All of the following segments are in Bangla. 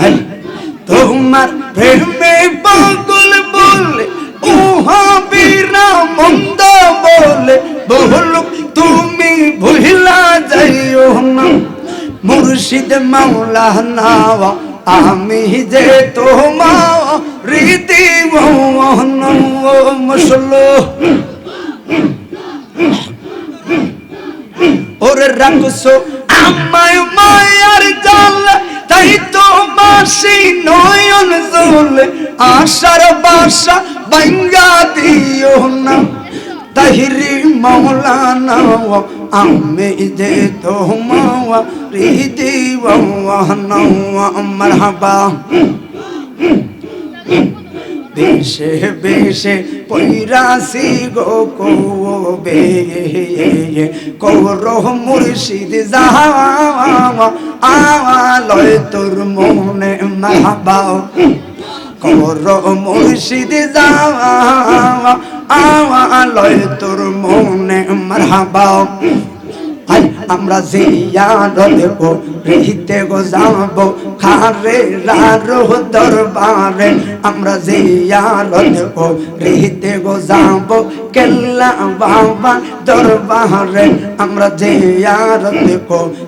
হাই তোমার প্রেমে পাগল বলে, উহা বীরা মন্দ বলে। বলুক তুমি ভুলা যাইও না। মুর্শিদ মাওলা নাওয়া আমি যে তোমা রীতি মসলো ওরে রাখছো আমায় মায়ার জাল তাই তো মাসি নয়ন জল আশার বাসা বাঙ্গা দিও না। তাহিরি মৌলানা আমি যে তো মাওয়া রীতি মারহাবা। দেশে বেশে পৈরাসি গো কবে কৌর মুর্শিদ যাওয়া আলয় তোর মনে মাহাবাও। কর মুর্শিদ যাওয়া আলয় তোর মনে মারহাবাও আমরা জিয়ারত রহিতে গো যাব খারে রারো দরবারে আমরা জিয়ারত রহিতে গো যাব কেল্লা বাবা দরবারে আমরা জিয়ারত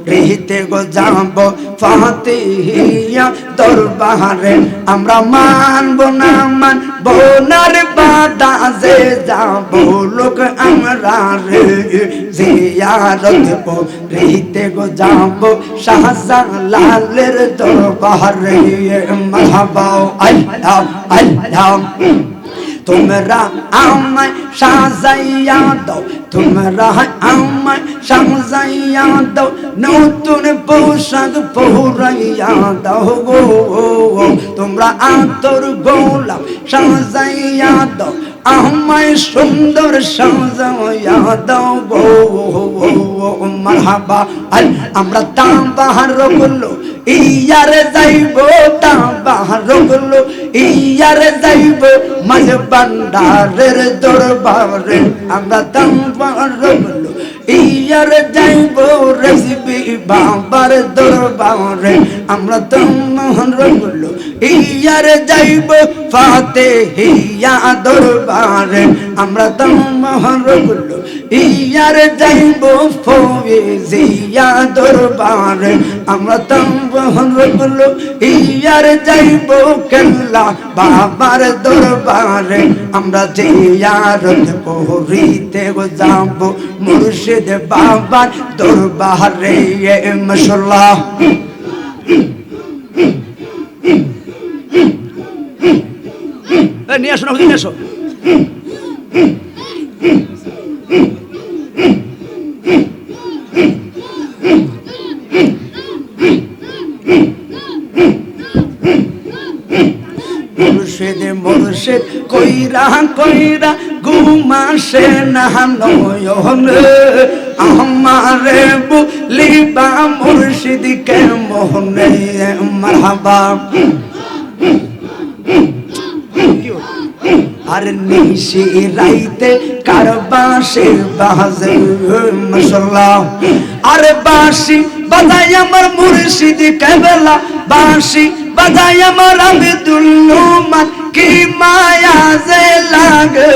রহিতে গো যাব ফাতিহিয়া দরবারে আমরা মানব না মান বোনার বাদা যে যাব, লোক আমরা রে জিয়ারত রহিতে গো যাব শাহজালালের দরবারে। মারহাবাও আল্লাহ আল্লাহ। তোমরা আমায় সাজাইয়া দাও, তোমরা আমায় সাজাইয়া দাও, নতুন পোশাক পরাইয়া দাও গো। তোমরা আতর গোলাপ সাজাইয়া দাও আমায় সুন্দর সাজাইয়া দাও গো মারহাবা। আমরা তাম বাহারগুলো ইয়ারে যাইব তাম বাহারগুলো ইয়ারে যাইব মাঝে বান্ডারের দরবারে। আমরা তাম বাহারগুলো ইয়ারে যাইব রেসিপি বাবার দরবারে। আমরা তো মোহনগুলো ইয়ারে যাইব ফাতে হিয়া দরবারে। আমরা তো মোহনগুলো ইয়ারে যাইব ফৌজিয়া দরবারে আমরা তাম বাহারগুলো ইয়ারে যাইব কেল্লা বাবার দরবারে। আমরা জিয়ারত করিতে যাব মুর্শিদ বাবার দরবারে মশলা নিয়ে আসো নিয়ে আসো। মুর্শিদ মুর্শিদ, কইরা কইরা ঘুমাসে না নয়ন। আমারে বুলিবা মুর্শিদ কে মোহনে মারহাবা আর নিশি রাইতে কার বাসে বাজে মশলা আর বাসি বাজাই আমার মুর্শিদ কেবলা বাসি বাজাই আমার আবিদুল নুমান কি মায়া যে লাগে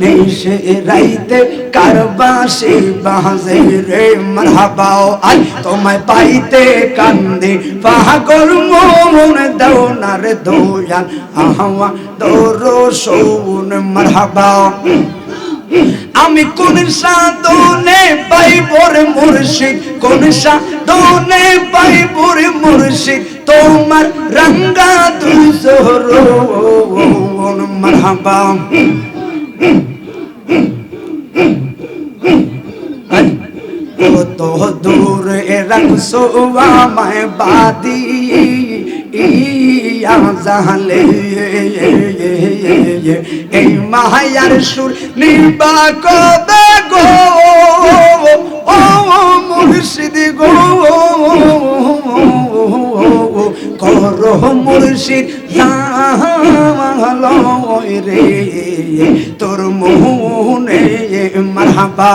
নিশে রাইতে কার বাসি বাজে রে মারহাবাও আই তোমায় পাইতে কান্দে। পাগল মন দাও না রে দোয়ান আহওয়া দোরো সৌন মারহাবাও আমি কোন সাধনে পাইব রে মুর্শিদ, কোন সাধনে পাইব মুর্শিদ তোমার রঙ্গা দুসর মারহাবা কত দূরে রাখছো আমায় বাদি জাহালে। এই মায়ার সুর নিবা কবে গো? ও মুর্শিদ গো। মুর্শিদ রে তোর মোহনে মারহাবা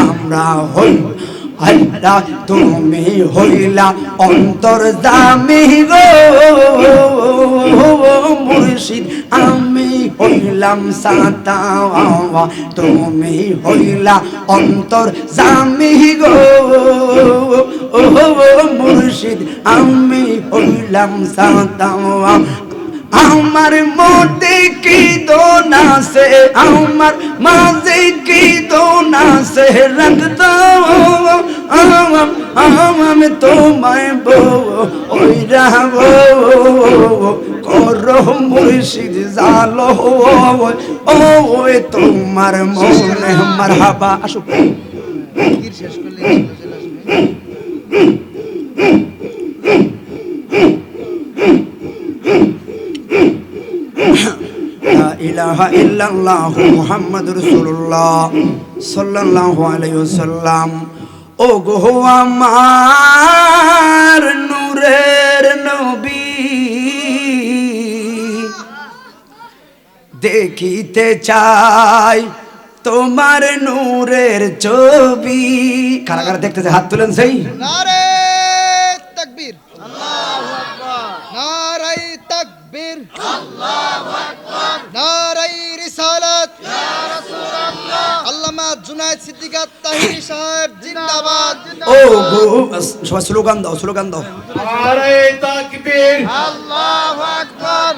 আমরা হই আল্লাহ তুমি হইলা অন্তর দামি গো। মুর্শিদ, আমি হইলাম সাতা তুমি হইলা অন্তর জামি গো। ও মুর্শিদ, আমি হইলাম সাতা আমার মধ্যে কি দোনা সে আমার মাঝে কি দোনা সে রাখত আমি তোমায় বউ, ওই রাব করো ওই তোমার মনে মার হাবা আসো শেষ করলে ইলাহা ইল্লাল্লাহ মুহাম্মাদুর রাসূলুল্লাহ ও গো আমার নূরের নবী। দেখিতে চাই তোমার নূরের ছবি। কারা কারা দেখতেছে হাত তুলেন সেই। নারে তাকবীর। নারাই তাকবীর। আল্লাহু নারাই রিসালাত। জুনায়েদ সিদ্দিক তাহিরি সাহেব জিন্দাবাদ। ও গো সবাই স্লোগান দাও স্লোগান দাও। নারে তাকবীর। আল্লাহু আকবার।